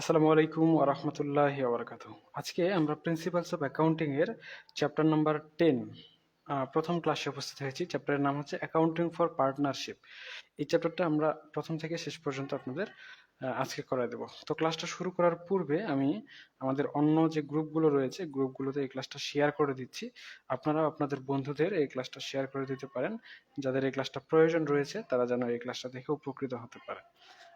আসসালামু আলাইকুম ওরহমতুল্লাহি ওবরাকাত আজকে আমরা প্রিন্সিপালস অফ অ্যাকাউন্টিং এর চ্যাপ্টার নাম্বার টেন প্রথম ক্লাসে উপস্থিত হয়েছি। চ্যাপ্টারের নাম হচ্ছে অ্যাকাউন্টিং ফর পার্টনারশিপ এই চ্যাপ্টারটা আমরা প্রথম থেকে শেষ পর্যন্ত আপনাদের আজকে করাই দেবো। তো ক্লাসটা শুরু করার পূর্বে আমি আমাদের অন্য যে গ্রুপগুলো রয়েছে, গ্রুপগুলোতে এই ক্লাসটা শেয়ার করে দিচ্ছি। আপনারা আপনাদের বন্ধুদের এই ক্লাসটা শেয়ার করে দিতে পারেন। যাদের এই ক্লাসটা প্রয়োজন রয়েছে, তারা যেন এই ক্লাসটা দেখে উপকৃত হতে পারে।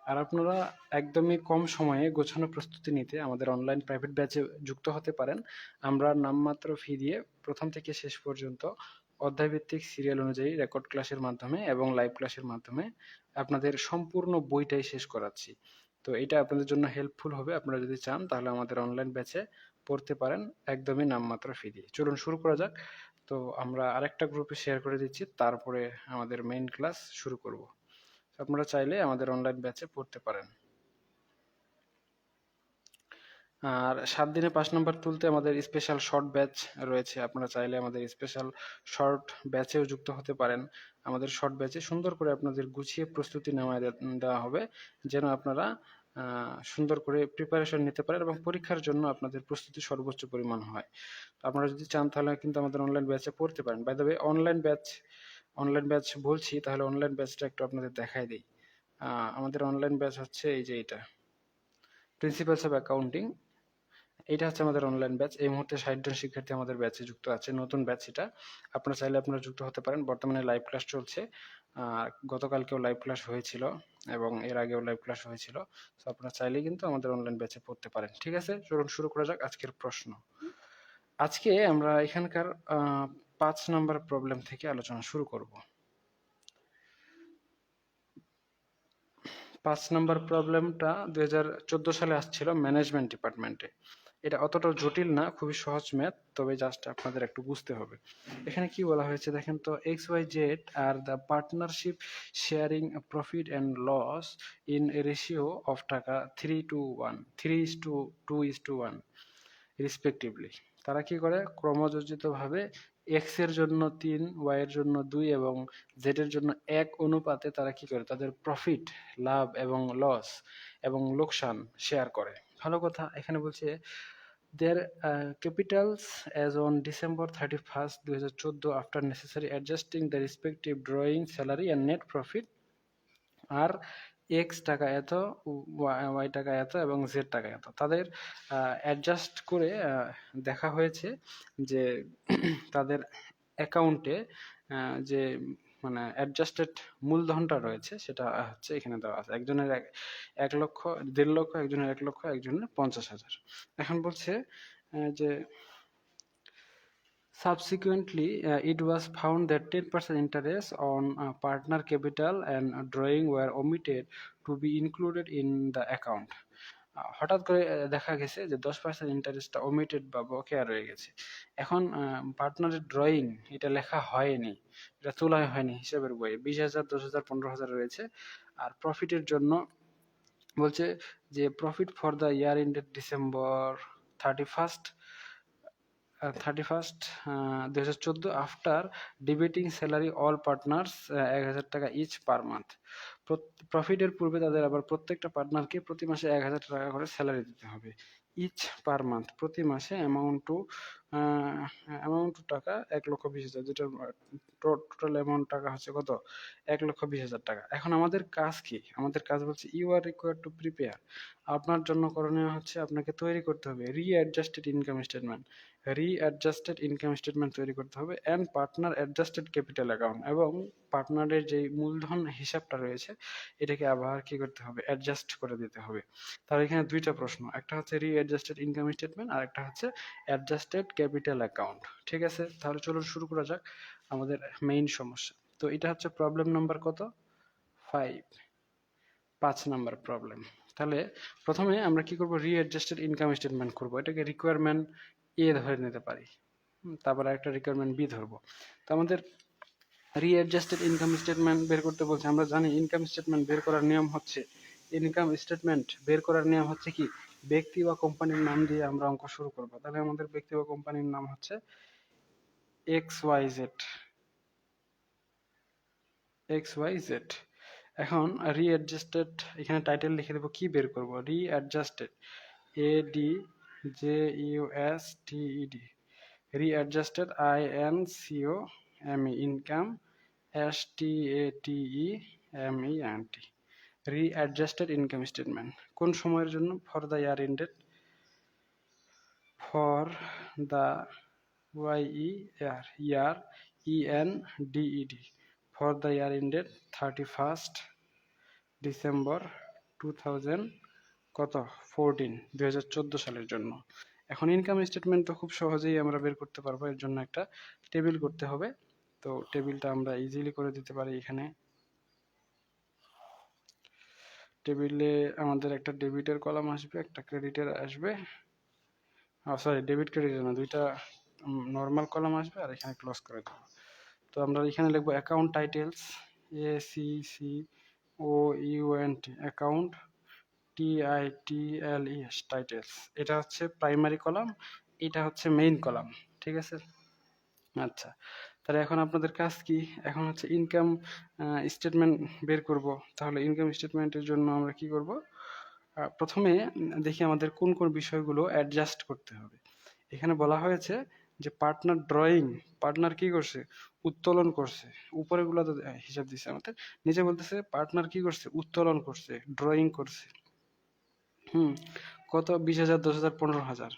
আর আপনারা একদমই কম সময়ে গোছানো প্রস্তুতি নিতে আমাদের অনলাইন প্রাইভেট ব্যাচে যুক্ত হতে পারেন। আমরা নামমাত্র ফি দিয়ে প্রথম থেকে শেষ পর্যন্ত অধ্যায়ভিত্তিক সিরিয়াল অনুযায়ী রেকর্ড ক্লাসের মাধ্যমে এবং লাইভ ক্লাসের মাধ্যমে আপনাদের সম্পূর্ণ বইটাই শেষ করাচ্ছি। তো এটা আপনাদের জন্য হেল্পফুল হবে। আপনারা যদি চান, তাহলে আমাদের অনলাইন ব্যাচে পড়তে পারেন একদমই নামমাত্র ফি দিয়ে। চলুন শুরু করা যাক। তো আমরা আরেকটা গ্রুপে শেয়ার করে দিচ্ছি। তারপরে আমাদের মেইন ক্লাস শুরু করব। আপনারা চাইলে আমাদের অনলাইন ব্যাচে পড়তে পারেন। আর সাত দিনে পাঁচ নম্বর তুলতে আমাদের স্পেশাল শর্ট ব্যাচ রয়েছে। আপনারা চাইলে আমাদের স্পেশাল শর্ট ব্যাচেও যুক্ত হতে পারেন। আমাদের শর্ট ব্যাচে সুন্দর করে আপনাদের গুছিয়ে প্রস্তুতি নেওয়া দেওয়া হবে, যেন আপনারা সুন্দর করে প্রিপারেশন নিতে পারেন এবং পরীক্ষার জন্য আপনাদের প্রস্তুতি সর্বোচ্চ পরিমাণ হয়। আপনারা যদি চান তাহলে কিন্তু আমাদের অনলাইন ব্যাচে পড়তে পারেন। By the way online batch online batch বলছি, তাহলে অনলাইন ব্যাচটা একটু আপনাদের দেখাই দিই। আমাদের অনলাইন ব্যাচ হচ্ছে এই যে এটা। প্রিন্সিপালস অফ অ্যাকাউন্টিং এটা হচ্ছে আমাদের অনলাইন ব্যাচ এই মুহূর্তে ষাট জন শিক্ষার্থী আমাদের ব্যাচে যুক্ত আছে, নতুন ব্যাচ এটা। আপনারা চাইলে আপনারা যুক্ত হতে পারেন। বর্তমানে লাইভ ক্লাস চলছে। গতকালকেও লাইভ ক্লাস হয়েছিল এবং এর আগেও লাইভ ক্লাস হয়েছিল। তো আপনারা চাইলে কিন্তু আমাদের অনলাইন ব্যাচে পড়তে পারেন। ঠিক আছে? চলুন শুরু করা যাক আজকের প্রশ্ন। আজকে আমরা এখানকার পাঁচ নাম্বার প্রবলেম থেকে আলোচনা শুরু করব। পাঁচ নাম্বার প্রবলেমটা দুই হাজার চোদ্দ সালে আসছিল ম্যানেজমেন্ট ডিপার্টমেন্টে এটা অতটাও জটিল না, খুবই সহজ ম্যাথ তবে জাস্ট আপনাদের একটু বুঝতে হবে। এখানে কি বলা হয়েছে দেখেন তো X Y Z are the partnership sharing profit and loss in ratio of taka three two one three is to two is to one respectively তারা কি করে? ক্রমযোজিতভাবে এক্সের জন্য তিন ওয়াই এর জন্য দুই এবং জেড এর জন্য এক অনুপাতে তারা কি করে? তাদের প্রফিট লাভ এবং লস এবং লোকসান শেয়ার করে। ভালো কথা, এখানে বলছে their capitals as on December thirty first দুই হাজার চোদ্দ after necessary adjusting the respective drawing salary and net profit are X taka এত ওয়াই টাকা এত এবং জেড টাকা এত। তাদের অ্যাডজাস্ট করে দেখা হয়েছে যে তাদের অ্যাকাউন্টে যে মানে অ্যাডজাস্টেড মূলধনটা রয়েছে সেটা হচ্ছে এখানে দেওয়া আছে একজনের এক লক্ষ দেড় লক্ষ একজনের এক লক্ষ একজনের পঞ্চাশ হাজার এখন বলছে যে Subsequently, uh, it was found that 10% interest on uh, partner capital and drawing were omitted to be included in the account. হঠাৎ করে দেখা গেছে যে দশ পার্সেন্ট ইন্টারেস্টটা ওমিটেড বা বকেয়া রয়ে গেছে। এখন পার্টনারের ড্রয়িং এটা লেখা হয়নি, এটা তোলা হয়নি হিসাবের বইয়ে। বিশ হাজার, দশ হাজার, পনেরো হাজার রয়েছে। আর প্রফিটের জন্য বলছে যে profit for the year ended December thirty first thirty first দুই হাজার চোদ্দ after debiting salary all partners এক হাজার টাকা ইচ পার মান্থ প্রফিটের পূর্বে তাদের আবার প্রত্যেকটা পার্টনারকে প্রতি মাসে এক হাজার টাকা করে স্যালারি দিতে হবে। ইচ পার মান্থ প্রতি মাসে অ্যামাউন্ট টু অ্যামাউন্ট টু টাকা এক লক্ষ বিশ হাজার। যেটা টোটাল অ্যামাউন্ট টাকা হচ্ছে কত? এক লক্ষ বিশ হাজার টাকা। এখন আমাদের কাজ কি? আমাদের কাজ বলছে you are require to prepare আপনার জন্য করণীয় হচ্ছে আপনাকে তৈরি করতে হবে। Readjusted income statement readjusted income statement তৈরি করতে হবে and partner adjusted capital account এবং পার্টনারের যে মূলধন হিসাবটা রয়েছে, এটাকে আবার কি করতে হবে? অ্যাডজাস্ট করে দিতে হবে। তাহলে এখানে দুইটা প্রশ্ন, একটা হচ্ছে রি অ্যাডজাস্টেড ইনকাম স্টেটমেন্ট আর একটা হচ্ছে অ্যাডজাস্টেড ক্যাপিটাল অ্যাকাউন্ট ঠিক আছে? তাহলে চলুন শুরু করা যাক আমাদের মেইন সমস্যা। তো এটা হচ্ছে প্রবলেম নাম্বার কত? ফাইভ পাঁচ নাম্বার প্রবলেম তাহলে প্রথমে আমরা কি করব? রিঅ্যাডজাস্টেড ইনকাম স্টেটমেন্ট করব। এটাকে রিকোয়ারমেন্ট এ ধরে নিতে পারি। তারপরে একটা রিকোয়ারমেন্ট বি ধরবো। তো আমাদের রি অ্যাডজাস্টেড ইনকাম স্টেটমেন্ট বের করতে বলছে। আমরা জানি ইনকাম স্টেটমেন্ট বের করার নিয়ম হচ্ছে ইনকাম স্টেটমেন্ট বের করার নিয়ম হচ্ছে কি? ব্যক্তি বা কোম্পানির নাম দিয়ে আমরা অঙ্ক শুরু করব। তাহলে আমাদের ব্যক্তি বা কোম্পানির নাম হচ্ছে X Y Z X Y Z এখন রিঅ্যাডজাস্টেড এখানে টাইটেল লিখে দেবো, কি বের করব? Readjusted A D J U S T E D readjusted I N C O M E income S T A T E M E N T readjusted income statement কোন সময়ের জন্য? For the year ended for the Y E year year E N D E D for the year ended thirty first December two thousand কত? Fourteen দুই হাজার চোদ্দ সালের জন্য। এখন ইনকাম স্টেটমেন্ট তো খুব সহজেই আমরা বের করতে পারব, এর জন্য একটা টেবিল করতে হবে। তো টেবিলটা আমরা ইজিলি করে দিতে পারি এখানে। টেবিলে আমাদের একটা ডেবিটের কলাম আসবে, একটা ক্রেডিটের আসবে। সরি ডেবিট ক্রেডিটের না, দুইটা নর্মাল কলাম আসবে আর এখানে ক্লোজ করে দেবো। তো আমরা এখানে লিখব account titles A C C O U N T account T I T L E S titles এটা হচ্ছে প্রাইমারি কলাম এটা হচ্ছে মেইন কলাম ঠিক আছে? আচ্ছা তাহলে এখন আপনাদের কাজ কি? এখন হচ্ছে ইনকাম স্টেটমেন্ট বের করব। তাহলে ইনকাম স্টেটমেন্টের জন্য আমরা কি করব? প্রথমে দেখি আমাদের কোন কোন বিষয়গুলো অ্যাডজাস্ট করতে হবে। এখানে বলা হয়েছে যে পার্টনার ড্রয়িং পার্টনার কি করছে? উত্তোলন করছে। উপরেগুলো তো হিসাব দিছে আমাদের। নিচে বলতেছে পার্টনার কি করছে? উত্তোলন করছে ড্রয়িং করছে। হুম, কত? বিশ হাজার, দশ হাজার, পনেরো হাজার।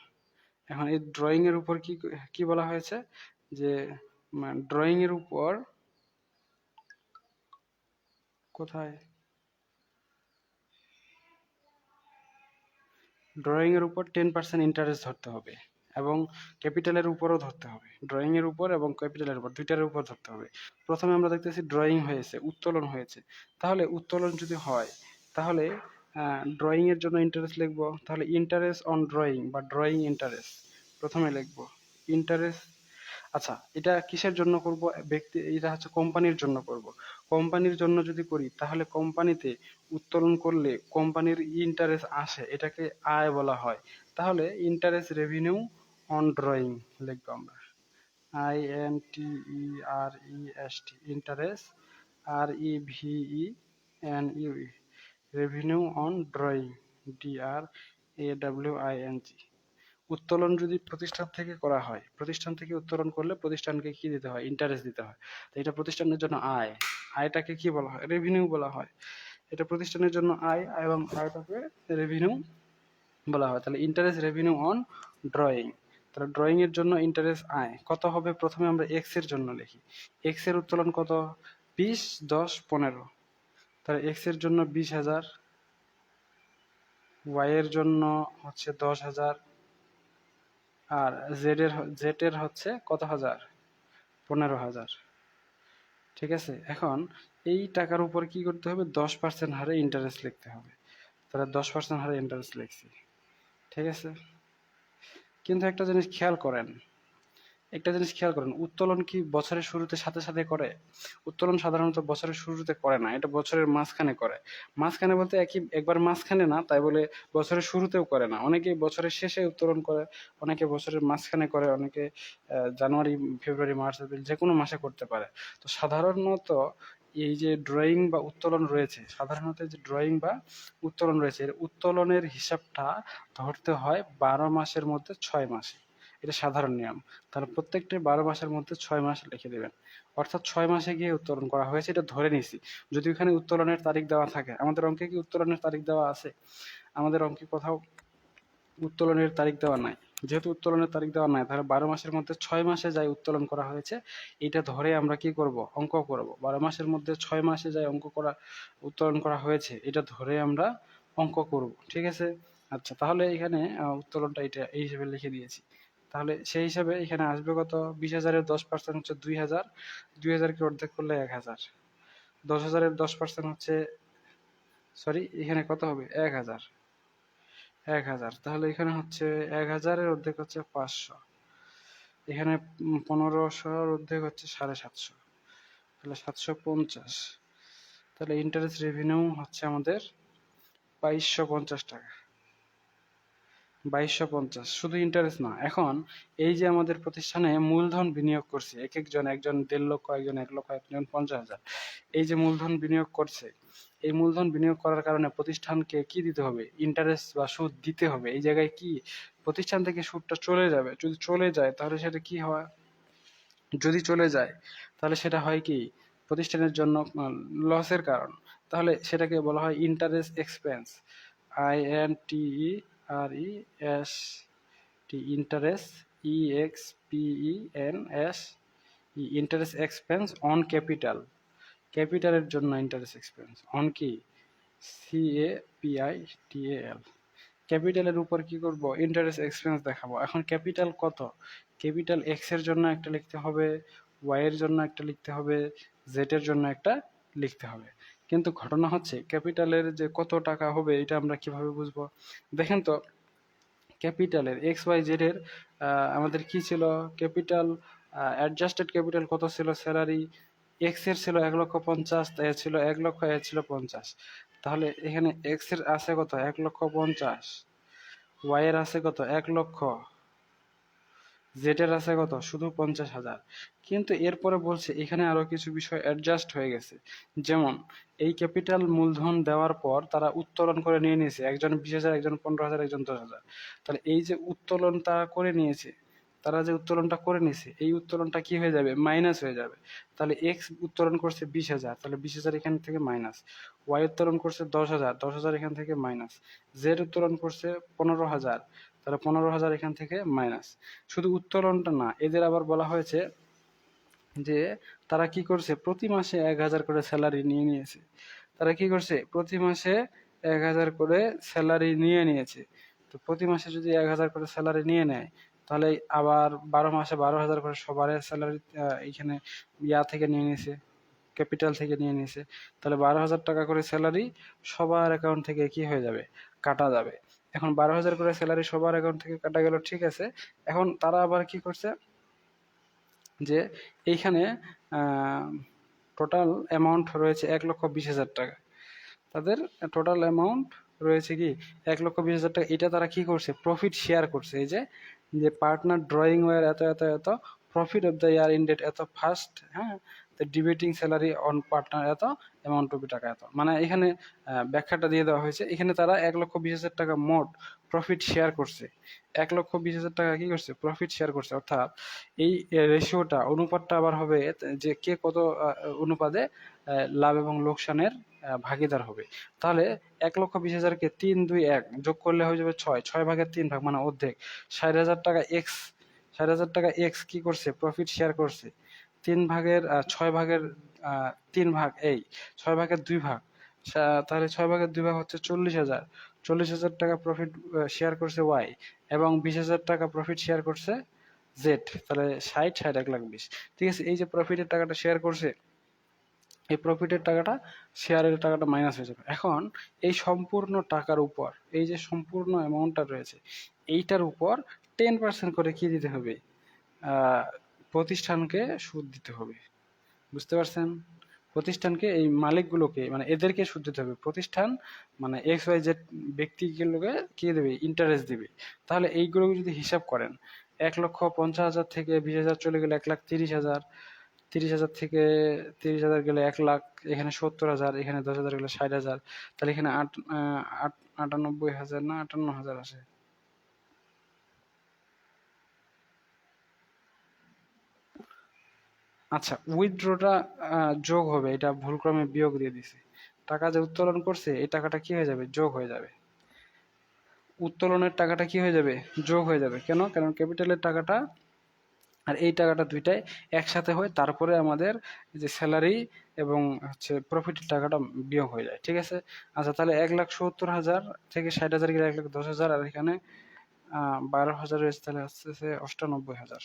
এখন এই ড্রয়িং এর উপর কি কি বলা হয়েছে? যে ড্রয়িং এর উপর কোথায়? ড্রয়িং এর উপর টেন পার্সেন্ট ইন্টারেস্ট ধরতে হবে এবং ক্যাপিটালের উপরও ধরতে হবে। ড্রয়িং এর উপর এবং ক্যাপিটালের উপর, দুইটার উপর ধরতে হবে। প্রথমে আমরা দেখতেছি ড্রয়িং হয়েছে, উত্তোলন হয়েছে। তাহলে উত্তোলন যদি হয়, তাহলে ড্রয়িং এর জন্য ইন্টারেস্ট লিখব, তাহলে ইন্টারেস্ট অন ড্রয়িং বা ড্রয়িং ইন্টারেস্ট প্রথমে লিখব। ইন্টারেস্ট আচ্ছা এটা কিসের জন্য করব? ব্যক্তি, এটা হচ্ছে কোম্পানির জন্য করব। কোম্পানির জন্য যদি করি, তাহলে কোম্পানিতে উত্তোলন করলে কোম্পানির ইন্টারেস্ট আসে, এটাকে আয় বলা হয়। তাহলে ইন্টারেস্ট রেভিনিউ অন ড্রয়িং লিখব আমরা। I N T E R E S T interest R E V E N U E revenue on drawing D R A W I N G উত্তোলন যদি প্রতিষ্ঠান থেকে করা হয়, প্রতিষ্ঠান থেকে উত্তোলন করলে প্রতিষ্ঠানকে কি দিতে হয়? ইন্টারেস্ট দিতে হয়। তো এটা প্রতিষ্ঠানের জন্য আয়। আয়টাকে কি বলা হয়? রেভিনিউ বলা হয়। এটা প্রতিষ্ঠানের জন্য আয় এবং আয়টাকে রেভিনিউ বলা হয়। তাহলে ইন্টারেস্ট রেভিনিউ অন ড্রয়িং তাহলে ড্রয়িং এর জন্য ইন্টারেস্ট আয়। কত হবে? প্রথমে আমরা এক্সের জন্য লিখি। এক্সের উত্তোলন কত? বিশ, দশ, পনেরো। তাহলে এক্সের জন্য বিশ হাজার ওয়াই এর জন্য হচ্ছে দশ হাজার, আর জেড এর জেড এর হচ্ছে কত হাজার? পনেরো হাজার। ঠিক আছে? এখন এই টাকার উপর কি করতে হবে? দশ পার্সেন্ট হারে ইন্টারেস্ট লিখতে হবে। তাহলে দশ পার্সেন্ট হারে ইন্টারেস্ট লিখছি। ঠিক আছে? কিন্তু একটা জিনিস খেয়াল করেন একটা জিনিস খেয়াল করেন, উত্তোলন কি বছরের শুরুতে সাথে সাথে করে? উত্তোলন সাধারণত বছরের শুরুতে করে না, এটা বছরের মাঝখানে করে। মাঝখানে বলতে একই, একবার মাঝখানে না, তাই বলে বছরের শুরুতেও করে না। অনেকে বছরের শেষে উত্তোলন করে, অনেকে বছরের মাঝখানে করে, অনেকে জানুয়ারি, ফেব্রুয়ারি, মার্চ, এপ্রিল যে কোনো মাসে করতে পারে। তো সাধারণত এই যে ড্রয়িং বা উত্তোলন রয়েছে, সাধারণত যে ড্রয়িং বা উত্তোলন রয়েছে, এর উত্তোলনের হিসাবটা ধরতে হয় বারো মাসের মধ্যে ছয় মাসে। এটা সাধারণ নিয়ম। তাহলে প্রত্যেকটি বারো মাসের মধ্যে ছয় মাস লিখে দেবেন। অর্থাৎ ছয় মাসে গিয়ে উত্তোলন করা হয়েছে, এটা ধরে নিছি যদি ওখানে উত্তোলনের তারিখ দেওয়া থাকে, আমাদের অঙ্কে কি উত্তোলনের তারিখ দেওয়া আছে? আমাদের অঙ্কে কোথাও উত্তোলনের তারিখ দেওয়া নাই। যেহেতু উত্তোলনের তারিখ দেওয়া নাই, তাহলে বারো মাসের মধ্যে ছয় মাসে যাই উত্তোলন করা হয়েছে, এটা ধরে আমরা কি করব? অঙ্ক করব। বারো মাসের মধ্যে ছয় মাসে যাই অঙ্ক করা, উত্তোলন করা হয়েছে, এটা ধরে আমরা অঙ্ক করব। ঠিক আছে? আচ্ছা তাহলে এখানে উত্তোলনটা এটা, এই হিসেবে লিখে দিয়েছি। তাহলে সেই হিসাবে এখানে আসবে কত? বিশ হাজারের দশ পার্সেন্ট হচ্ছে দুই হাজার। দুই হাজারকে অর্ধেক করলে এক হাজার। দশ হাজারের দশ পার্সেন্ট হচ্ছে সরি এখানে কত হবে? এক হাজার। এক হাজার। তাহলে এখানে হচ্ছে এক হাজারের অর্ধেক হচ্ছে পাঁচশো। এখানে পনেরোশোর অর্ধেক হচ্ছে সাড়ে সাতশো। তাহলে সাতশো পঞ্চাশ। তাহলে ইন্টারেস্ট রেভিনিউ হচ্ছে আমাদের বাইশশো পঞ্চাশ টাকা। বাইশশো পঞ্চাশ, শুধু ইন্টারেস্ট না। এখন এই যে আমাদের প্রতিষ্ঠানে মূলধন বিনিয়োগ করছে, এক একজন একজন দেড় লক্ষ, একজন এক লক্ষ একজন পঞ্চাশ হাজার। এই যে মূলধন বিনিয়োগ করছে, এই মূলধন বিনিয়োগ করার কারণে প্রতিষ্ঠানকে কি দিতে হবে? ইন্টারেস্ট বা সুদ দিতে হবে। এই জায়গায় কি প্রতিষ্ঠান থেকে সুদটা চলে যাবে? যদি চলে যায়, তাহলে সেটা কি হয়? যদি চলে যায়, তাহলে সেটা হয় কি? প্রতিষ্ঠানের জন্য লসের কারণ। তাহলে সেটাকে বলা হয় interest expense I N T R E S T interest E X P E N S E interest expense on capital ক্যাপিটালের জন্য ইন্টারেস্ট এক্সপেন্স অন কি? C A P I T A L ক্যাপিটালের উপর কি করব? Interest expense দেখাবো। এখন capital কত? Capital এক্সের জন্য একটা লিখতে হবে ওয়াই এর জন্য একটা লিখতে হবে জেড এর জন্য একটা লিখতে হবে। কিন্তু ঘটনা হচ্ছে, ক্যাপিটালের যে কত টাকা হবে এটা আমরা কীভাবে বুঝব? দেখেন তো, ক্যাপিটালের এক্স ওয়াই জেড এর আমাদের কি ছিল? ক্যাপিটাল অ্যাডজাস্টেড ক্যাপিটাল কত ছিল? স্যালারি এক্সের ছিল এক লক্ষ পঞ্চাশ, এ ছিল এক লক্ষ, এ ছিল পঞ্চাশ। তাহলে এখানে এক্সের আছে কত? এক লক্ষ পঞ্চাশ। ওয়াই এর আছে কত? এক লক্ষ। জেড এর আছে কত? শুধু পঞ্চাশ হাজার। কিন্তু এরপরে বলছে, এখানে আরও কিছু বিষয় অ্যাডজাস্ট হয়ে গেছে। যেমন, এই ক্যাপিটাল মূলধন দেওয়ার পর তারা উত্তোলন করে নিয়ে নিয়েছে। একজন বিশ হাজার, একজন পনেরো হাজার, একজন দশ হাজার। তাহলে এই যে উত্তোলন তারা করে নিয়েছে, তারা যে উত্তোলনটা করে নিছে এই উত্তোলনটা কি হয়ে যাবে? মাইনাস হয়ে যাবে। তাহলে এক্স উত্তোলন করছে বিশ হাজার। তাহলে বিশ হাজার এখান থেকে মাইনাস ওয়াই উত্তোলন করছে দশ হাজার। দশ হাজার এখান থেকে মাইনাস জেড উত্তোলন করছে পনেরো হাজার। তাহলে পনেরো হাজার এখান থেকে মাইনাস শুধু উত্তোলনটা না, এদের আবার বলা হয়েছে যে তারা কি করছে, প্রতি মাসে এক হাজার করে স্যালারি নিয়ে নিয়েছে। তারা কি করছে, প্রতি মাসে এক হাজার করে স্যালারি নিয়ে নিয়েছে। তো প্রতি মাসে যদি এক হাজার করে স্যালারি নিয়ে নেয়, তাহলে আবার বারো মাসে বারো হাজার করে সবার স্যালারি এইখানে ইয়া থেকে নিয়ে নিয়েছে ক্যাপিটাল থেকে নিয়ে নিয়েছে। তাহলে বারো হাজার টাকা করে স্যালারি সবার অ্যাকাউন্ট থেকে কি হয়ে যাবে? কাটা যাবে। এখন বারো হাজার করে স্যালারি সবার অ্যাকাউন্ট থেকে কাটা গেল, ঠিক আছে। এখন তারা আবার কি করছে? যে এইখানে টোটাল অ্যামাউন্ট রয়েছে এক লক্ষ বিশ হাজার টাকা। তাদের টোটাল অ্যামাউন্ট রয়েছে কি? এক লক্ষ বিশ হাজার টাকা। এটা তারা কি করছে? প্রফিট শেয়ার করছে। এই যে যে পার্টনার ড্রয়িং ওয়ার এত এত এত profit of the year ended এত ফার্স্ট হ্যাঁ? ডিবেটিং স্যালারি অন পার্টনার এত অ্যামাউন্ট বি টাকা এত। মানে এখানে ব্যাখ্যাটা দিয়ে দেওয়া হয়েছে। এখানে তারা এক লক্ষ বিশ হাজার টাকা মোট প্রফিট শেয়ার করছে। এক লক্ষ বিশ হাজার টাকা কি করছে? প্রফিট শেয়ার করছে। অর্থাৎ এই রেশিওটা অনুপাতটা আবার হবে যে কে কত অনুপাতে লাভ এবং লোকসানের ভাগিদার হবে। তাহলে এক লক্ষ বিশ হাজারকে তিন দুই এক যোগ করলে হয়ে যাবে ছয়। ছয় ভাগের তিন ভাগ মানে অর্ধেক। ষাট হাজার টাকা এক্স ষাট হাজার টাকা এক্স কি করছে? প্রফিট শেয়ার করছে। তিন ভাগের ছয় ভাগের তিন ভাগ, এই, ছয় ভাগের দুই ভাগ। তাহলে ছয় ভাগের দুই ভাগ হচ্ছে চল্লিশ হাজার। চল্লিশ হাজার টাকা প্রফিট শেয়ার করছে ওয়াই এবং বিশ হাজার টাকা প্রফিট শেয়ার করছে জেড তাহলে ষাট ষাট, এক লাখ বিশ। ঠিক আছে, এই যে প্রফিটের টাকাটা শেয়ার করছে, এই প্রফিটের টাকাটা শেয়ারের টাকাটা মাইনাস হয়ে যাবে। এখন এই সম্পূর্ণ টাকার উপর, এই যে সম্পূর্ণ অ্যামাউন্টটা রয়েছে, এইটার উপর টেন পার্সেন্ট করে কি দিতে হবে? প্রতিষ্ঠানকে সুদ দিতে হবে। বুঝতে পারছেন? প্রতিষ্ঠানকে এই মালিকগুলোকে মানে এদেরকে সুদ দিতে হবে। প্রতিষ্ঠান মানে এক্স ওয়াই জেড ব্যক্তিগুলোকে কি দেবে? ইন্টারেস্ট দিবে। তাহলে এইগুলো যদি হিসাব করেন, এক লক্ষ পঞ্চাশ হাজার থেকে বিশ হাজার চলে গেলে এক লাখ তিরিশ হাজার তিরিশ হাজার থেকে তিরিশ হাজার গেলে এক লাখ, এখানে সত্তর হাজার, এখানে দশ হাজার গেলে ষাট হাজার, তাহলে এখানে আট, আটানব্বই হাজার না আটান্ন হাজার আসে। আচ্ছা উইথড্রটা যোগ হবে, এটা ভুলক্রমে বিয়োগ দিয়ে দিছে। টাকা যে উত্তোলন করছে, এই টাকাটা কি হয়ে যাবে? যোগ হয়ে যাবে। উত্তোলনের টাকাটা কি হয়ে যাবে? যোগ হয়ে যাবে। কেন? কারণ ক্যাপিটালের টাকাটা আর এই টাকাটা দুইটাই একসাথে হয়, তারপরে আমাদের যে স্যালারি এবং হচ্ছে প্রফিটের টাকাটা বিয়োগ হয়ে যায়, ঠিক আছে? আচ্ছা তাহলে এক লাখ সত্তর হাজার থেকে ষাট হাজার গেলে এক লাখ দশ হাজার, আর এখানে বারো হাজার রয়েছে তাহলে আসতেছে অষ্টানব্বই হাজার।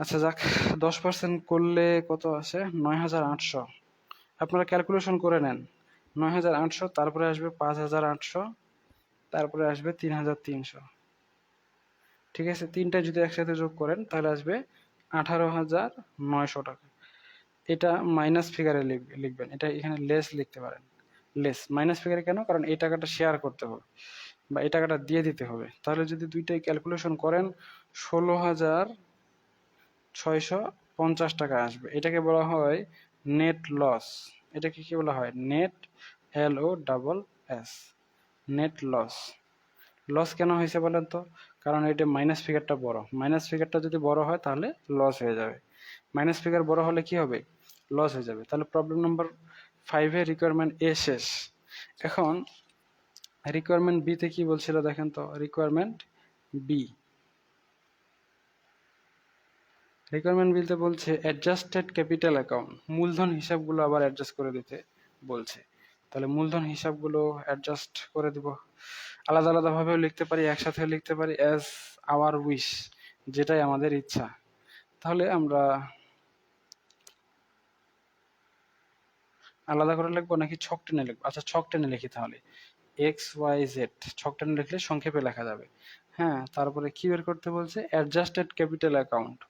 আচ্ছা যাক, দশ পার্সেন্ট করলে কত আসে নয় হাজার আটশো। আপনারা ক্যালকুলেশন করে নেন। নয় হাজার আটশো, তারপরে আসবে পাঁচ হাজার আটশো, তারপরে আসবে তিন হাজার তিনশো। ঠিক আছে, তিনটা যদি একসাথে যোগ করেন, তাহলে আসবে আঠারো হাজার নয়শো টাকা। এটা মাইনাস ফিগারে লিখবেন। এটা এখানে লেস লিখতে পারেন। লেস মাইনাস ফিগারে কেন? কারণ এই টাকাটা শেয়ার করতে হবে বা এই টাকাটা দিয়ে দিতে হবে। তাহলে যদি দুইটাই ক্যালকুলেশন করেন, ষোলো হাজার ছয়শো পঞ্চাশ টাকা আসবে। এটাকে বলা হয় নেট লস এটাকে কি বলা হয়? Net L O double S net loss loss কেন হয়েছে বলেন তো? কারণ এটা মাইনাস ফিগারটা বড়। মাইনাস ফিগারটা যদি বড় হয়, তাহলে লস হয়ে যাবে। মাইনাস ফিগার বড় হলে কি হবে? লস হয়ে যাবে। তাহলে প্রবলেম নাম্বার ফাইভে রিকোয়ারমেন্ট এ শেষ। এখন রিকোয়ারমেন্ট বিতে কি বলছিল দেখেন তো? রিকোয়ারমেন্ট বি রিকোয়ারমেন্ট বিলতে বলছে অ্যাডজাস্টেড ক্যাপিটাল অ্যাকাউন্ট মূলধন হিসাবগুলো আবার অ্যাডজাস্ট করে দিতে বলছে। তাহলে মূলধন হিসাবগুলো অ্যাডজাস্ট করে দিব। আলাদা আলাদাভাবেও লিখতে পারি, একসাথেও লিখতে পারি অ্যাজ আওয়ার উইশ যেটাই আমাদের ইচ্ছা। তাহলে আমরা আলাদা করে লিখব নাকি ছক টেনে লিখব? আচ্ছা ছক টেনে লিখি তাহলে। এক্স ওয়াই জেড ছক টেনে লিখলে সংক্ষেপে লেখা যাবে। হ্যাঁ তারপরে কি বের করতে বলছে? অ্যাডজাস্টেড ক্যাপিটাল অ্যাকাউন্ট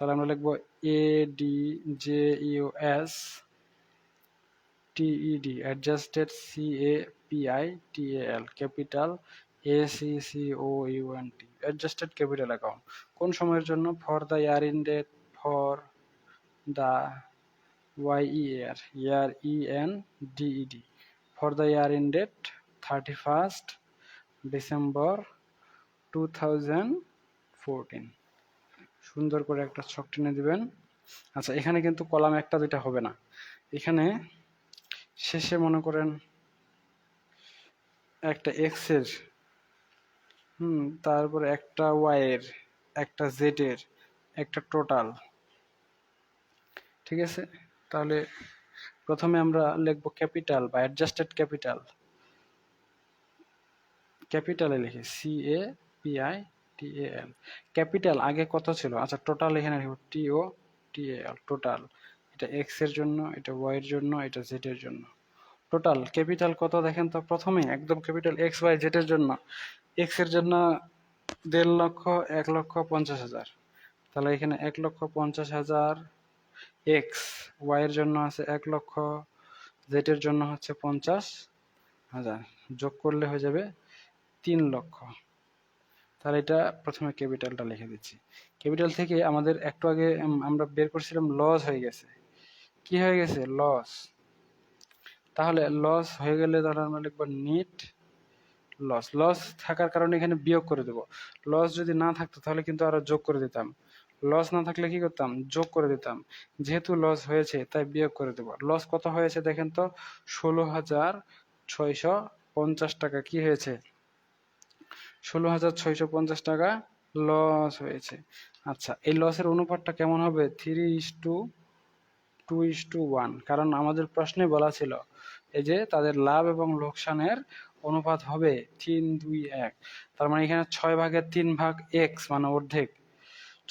তাহলে আমরা লিখব A D J U S T E D adjusted C A P I T A L capital A C C O U N T adjusted capital account কোন সময়ের জন্য? For the year ended for the Y E R year E N D E D for the year ended thirty first December two thousand fourteen সুন্দর করে একটা ছক টেনে দিবেন। আচ্ছা এখানে কিন্তু কলাম একটা, দুইটা হবে না। এখানে শেষে মনে করেন একটা এক্সের, হুম, তারপরে একটা ওয়াই এর, একটা জেড এর, একটা টোটাল ঠিক আছে? তাহলে প্রথমে আমরা লিখব ক্যাপিটাল বা অ্যাডজাস্টেড ক্যাপিটাল ক্যাপিটালে লিখি C A P I T A L capital আগে কত ছিল? আচ্ছা টোটাল এখানে T O T A L total এটা এক্সের জন্য, এটা ওয়াই এর জন্য, এটা জেড এর জন্য। টোটাল ক্যাপিটাল কত দেখেন তো? প্রথমে একদম ক্যাপিটাল এক্স ওয়াই জেড এর জন্য। এক্সের জন্য দেড় লক্ষ, এক লক্ষ পঞ্চাশ হাজার। তাহলে এখানে এক লক্ষ পঞ্চাশ হাজার এক্স ওয়াই এর জন্য আছে এক লক্ষ জেড এর জন্য হচ্ছে পঞ্চাশ হাজার। যোগ করলে হয়ে যাবে তিন লক্ষ। তাহলে এটা প্রথমে ক্যাপিটালটা লিখে দিচ্ছি। ক্যাপিটাল থেকে আমাদের একটু আগে আমরা বের করছিলাম লস হয়ে গেছে। কি হয়ে গেছে? লস। তাহলে লস হয়ে গেলে তাহলে আমরা লিখব নিট লস। লস থাকার কারণে এখানে বিয়োগ করে দেব। লস যদি না থাকতো তাহলে কিন্তু আরও যোগ করে দিতাম। লস না থাকলে কি করতাম? যোগ করে দিতাম। যেহেতু লস হয়েছে তাই বিয়োগ করে দেব। লস কত হয়েছে দেখেন তো? ষোলো হাজার ছয়শো পঞ্চাশ টাকা। কি হয়েছে? ষোলো হাজার ছয়শো পঞ্চাশ টাকা লস হয়েছে। আচ্ছা এই লসের অনুপাতটা কেমন হবে? Three is to two is to one কারণ আমাদের প্রশ্নে বলা ছিল, এই যে তাদের লাভ এবং লোকসানের অনুপাত হবে তিন দুই এক। তার মানে এখানে ছয় ভাগের তিন ভাগ এক্স মানে অর্ধেক।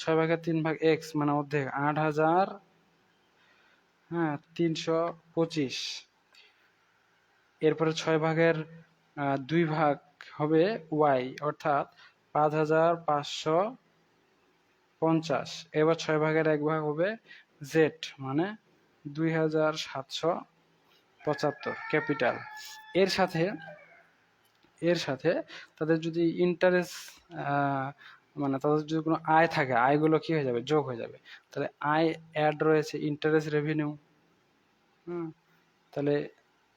ছয় ভাগের তিন ভাগ এক্স মানে অর্ধেক। আট হাজার হ্যাঁ তিনশো পঁচিশ। এরপরে ছয় ভাগের দুই ভাগ হবে ওয়াই, অর্থাৎ পাঁচ হাজার পাঁচশো পঞ্চাশ। এবার ছয় ভাগের এক ভাগ হবে জেড মানে দুই হাজার সাতশো পঁচাত্তর ক্যাপিটাল। এর সাথে এর সাথে তাদের যদি ইন্টারেস্ট মানে তাদের যদি কোনো আয় থাকে, আয়গুলো কি হয়ে যাবে? যোগ হয়ে যাবে। তাহলে আয় অ্যাড রয়েছে ইন্টারেস্ট রেভিনিউ হুম, তাহলে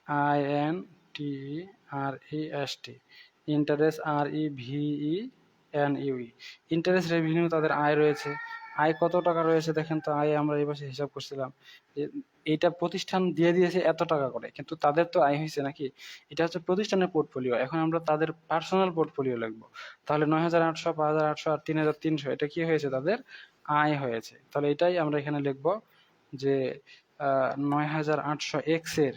I N T R E S T interest R E V E N U E interest revenue তাদের আয় রয়েছে। আয় কত টাকা রয়েছে দেখেন তো? আয় আমরা এই বছর হিসাব করছিলাম যে এইটা প্রতিষ্ঠান দিয়ে দিয়েছে এত টাকা করে, কিন্তু তাদের তো আয় হয়েছে নাকি? এটা হচ্ছে প্রতিষ্ঠানের পোর্টফোলিও এখন আমরা তাদের পার্সোনাল পোর্টফোলিও লিখব। তাহলে নয় হাজার আটশো, পাঁচ হাজার আটশো আর তিন হাজার তিনশো, এটা কি হয়েছে? তাদের আয় হয়েছে। তাহলে এটাই আমরা এখানে লিখব যে নয় হাজার আটশো এক্সের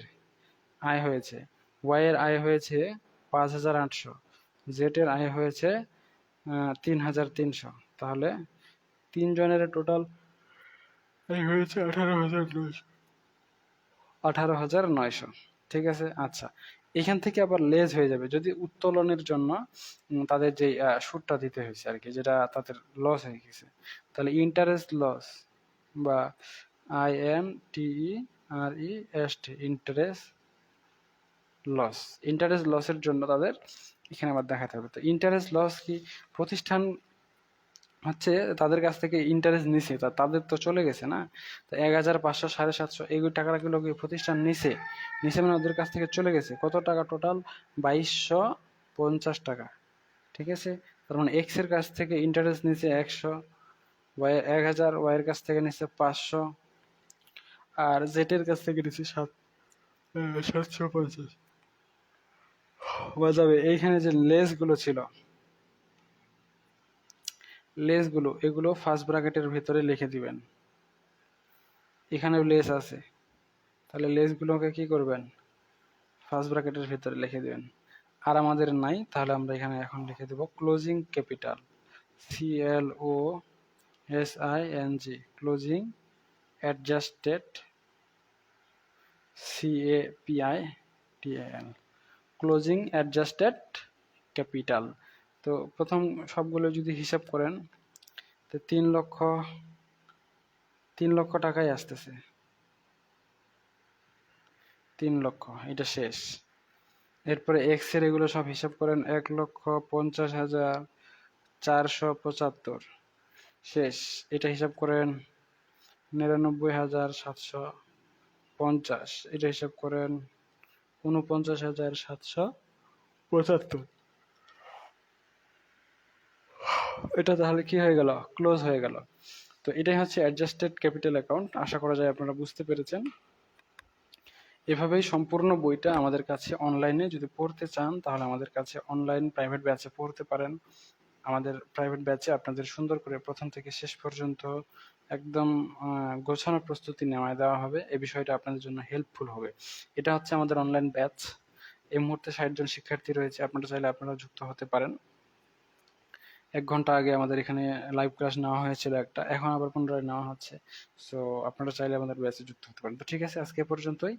আয় হয়েছে। ওয়াই এর আয় হয়েছে পাঁচ হাজার আটশো। জেড এর আয় হয়েছে তিন হাজার তিনশো। তাহলে তিনজনের টোটাল আয় হয়েছে আঠারো হাজার নয়শো আঠারো হাজার নয়শো। ঠিক আছে? আচ্ছা। এখান থেকে আবার লেজ হয়ে যাবে। যদি উত্তোলনের জন্য তাদের যে সুদটা দিতে হয়েছে আর কি, যেটা তাদের লস হয়ে গেছে, তাহলে ইন্টারেস্ট লস বা I N T E R E S T interest loss interest লসের জন্য তাদের এখানে আবার দেখাতে হবে। তো ইন্টারেস্ট লস কি প্রতিষ্ঠান হচ্ছে তাদের কাছ থেকে ইন্টারেস্ট নিছে, তা তাদের তো চলে গেছে না? তো এক হাজার পাঁচশো সাড়ে সাতশো এইগুলো টাকাগুলো কি প্রতিষ্ঠান নিছে? নিছে মানে ওদের কাছ থেকে চলে গেছে। কত টাকা টোটাল বাইশশো পঞ্চাশ টাকা। ঠিক আছে? তার মানে এক্সের কাছ থেকে ইন্টারেস্ট নিছে একশো ওয়াই এক হাজার ওয়াইয়ের কাছ থেকে নিচ্ছে পাঁচশো, আর জেটের কাছ থেকে নিচ্ছে সাত সাতশো পঞ্চাশ। বাজাবে এইখানে যে লেসগুলো ছিল লেসগুলো এগুলো ফার্স্ট ব্র্যাকেটের ভিতরে লিখে দিবেন। এখানেও লেস আছে। তাহলে লেসগুলোকে কি করবেন? ফার্স্ট ব্র্যাকেটের ভিতরে লিখে দিবেন। আর আমাদের নাই, তাহলে আমরা এখানে এখন লিখে দেব closing capital C L O S I N G closing adjusted C A P I T N closing adjusted capital তো প্রথম সবগুলো যদি হিসাব করেন, তো তিন লক্ষ তিন লক্ষ টাকাই আসতেছে। তিন লক্ষ, এটা শেষ। এরপরে এক্সের এগুলো সব হিসাব করেন, এক লক্ষ পঞ্চাশ হাজার চারশো পঁচাত্তর। শেষ। এটা হিসাব করেন নিরানব্বই হাজার সাতশো পঞ্চাশ। এটা হিসাব করেন উনপঞ্চাশ হাজার সাতশো পঁচাত্তর। এটা তাহলে কি হয়ে গেল? ক্লোজ হয়ে গেল। তো এটাই হচ্ছে অ্যাডজাস্টেড ক্যাপিটাল অ্যাকাউন্ট আশা করা যায় আপনারা বুঝতে পেরেছেন। এভাবেই সম্পূর্ণ বইটা আমাদের কাছে অনলাইনে যদি পড়তে চান, তাহলে আমাদের কাছে অনলাইন প্রাইভেট ব্যাচে পড়তে পারেন। আমাদের প্রাইভেট ব্যাচে আপনাদের সুন্দর করে প্রথম থেকে শেষ পর্যন্ত একদম গোছানো প্রস্তুতি নেওয়ায় দেওয়া হবে। এই বিষয়টা আপনাদের জন্য হেল্পফুল হবে। এটা হচ্ছে আমাদের অনলাইন ব্যাচ এই মুহূর্তে ষাট জন শিক্ষার্থী রয়েছে। আপনারা চাইলে আপনারা যুক্ত হতে পারেন। এক ঘণ্টা আগে আমাদের এখানে লাইভ ক্লাস নেওয়া হয়েছিল একটা। এখন আবার পুনরায় নেওয়া হচ্ছে। সো আপনারা চাইলে আমাদের ব্যাচে যুক্ত হতে পারেন। তো ঠিক আছে, আজকে পর্যন্তই।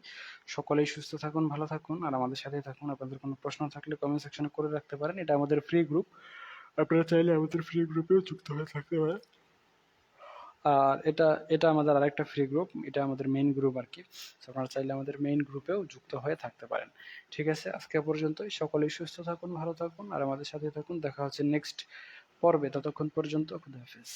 সকলেই সুস্থ থাকুন, ভালো থাকুন। আর আমাদের সাথেই থাকুন। আপনাদের কোনো প্রশ্ন থাকলে কমেন্ট সেকশনে করে রাখতে পারেন। এটা আমাদের ফ্রি গ্রুপ আপনারা চাইলে আমাদের ফ্রি গ্রুপেও যুক্ত হয়ে থাকতে পারেন। আর এটা এটা আমাদের আরেকটা ফ্রি গ্রুপ এটা আমাদের মেইন গ্রুপ আর কি আপনারা চাইলে আমাদের মেইন গ্রুপেও যুক্ত হয়ে থাকতে পারেন। ঠিক আছে, আজকে পর্যন্তই। সকলেই সুস্থ থাকুন, ভালো থাকুন, আর আমাদের সাথে থাকুন। দেখা হচ্ছে নেক্সট পর্বে। ততক্ষণ পর্যন্ত খুদা হাফেজ।